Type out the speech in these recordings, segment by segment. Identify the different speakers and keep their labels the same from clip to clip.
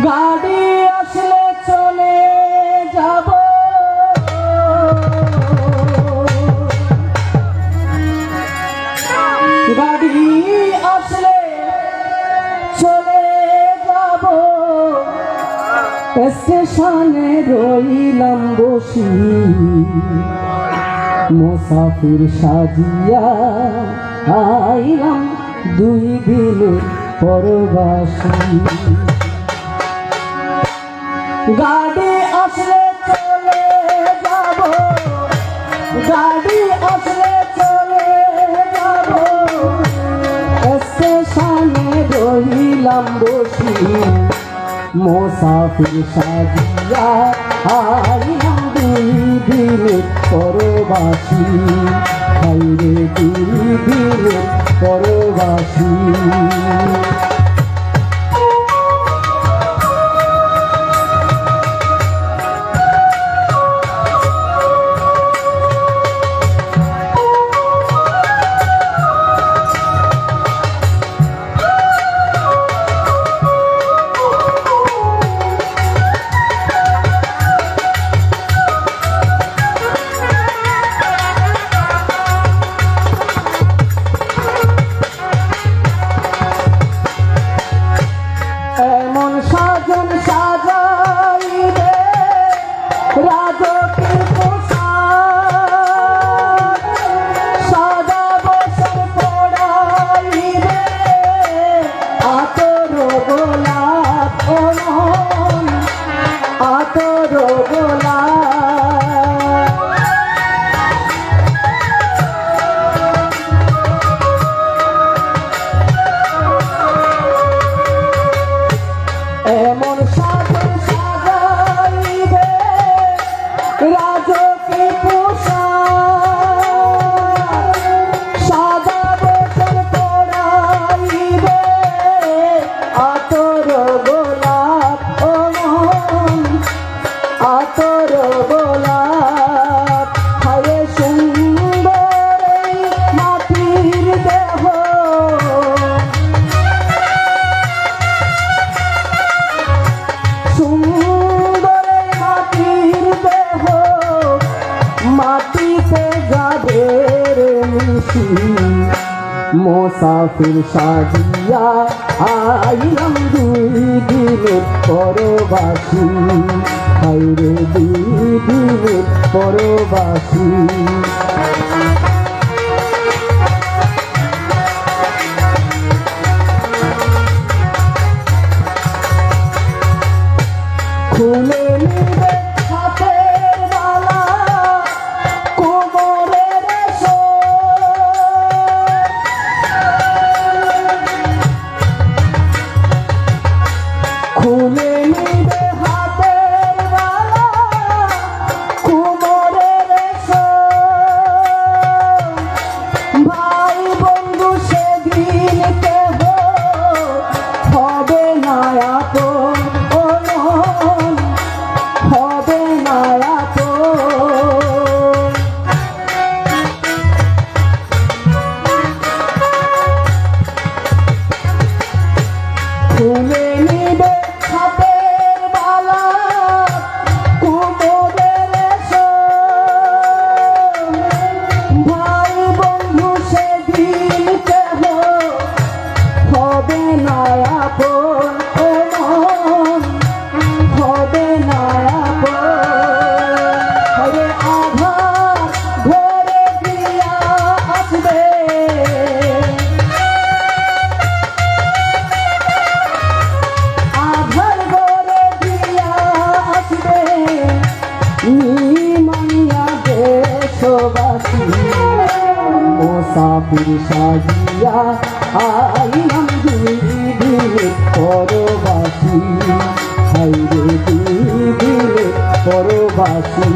Speaker 1: গাড়ি আসলে চলে যাব। গাড়ি আসলে চলে যাব। স্টেশনে রইলাম বসি। মুসাফির সাজিয়া আইলাম দুই দিনের পরবাসী। গাড়ি আসলে চলে যাব। গাড়ি আসলে চলে যাব। স্টেশনে রইলাম বসি। মোসাফির সাজিয়া আইলাম দুই পরবাসী। হাইরে দুই দিনের পরবাসী। মোসাফির সাজিয়া আইলাম দুই দিনের পরবাসী। হাইরে দুই দিনের পরবাসী। খুলে মুসাফির সাজিয়া আইলাম দুই দিনে পরবাসী হাইরে দুই দিনে পরবাসী।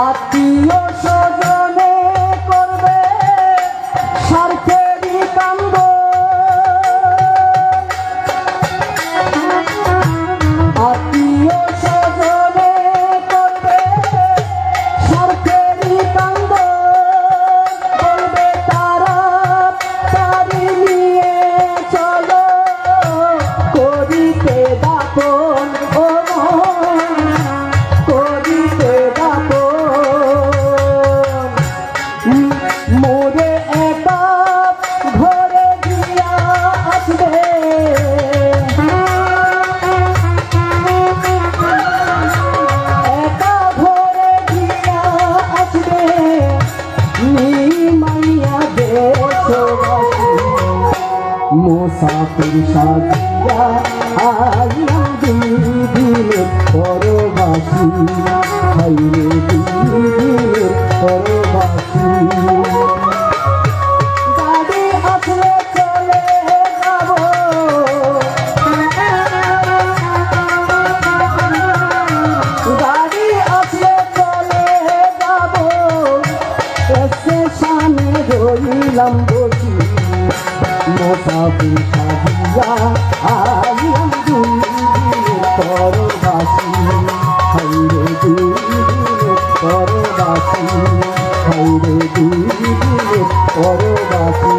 Speaker 1: আত্মীয় মুসাফির সাজিয়া আইয়া দিদিলে পরবাসী হাইরে দিদিলে পরবাসী গাড়ি মোসাফি সাজিয়া আমি দুদিন পরবাসি হাইরে দুদিন পরবাসি হাইরে দুদিন পরবাসি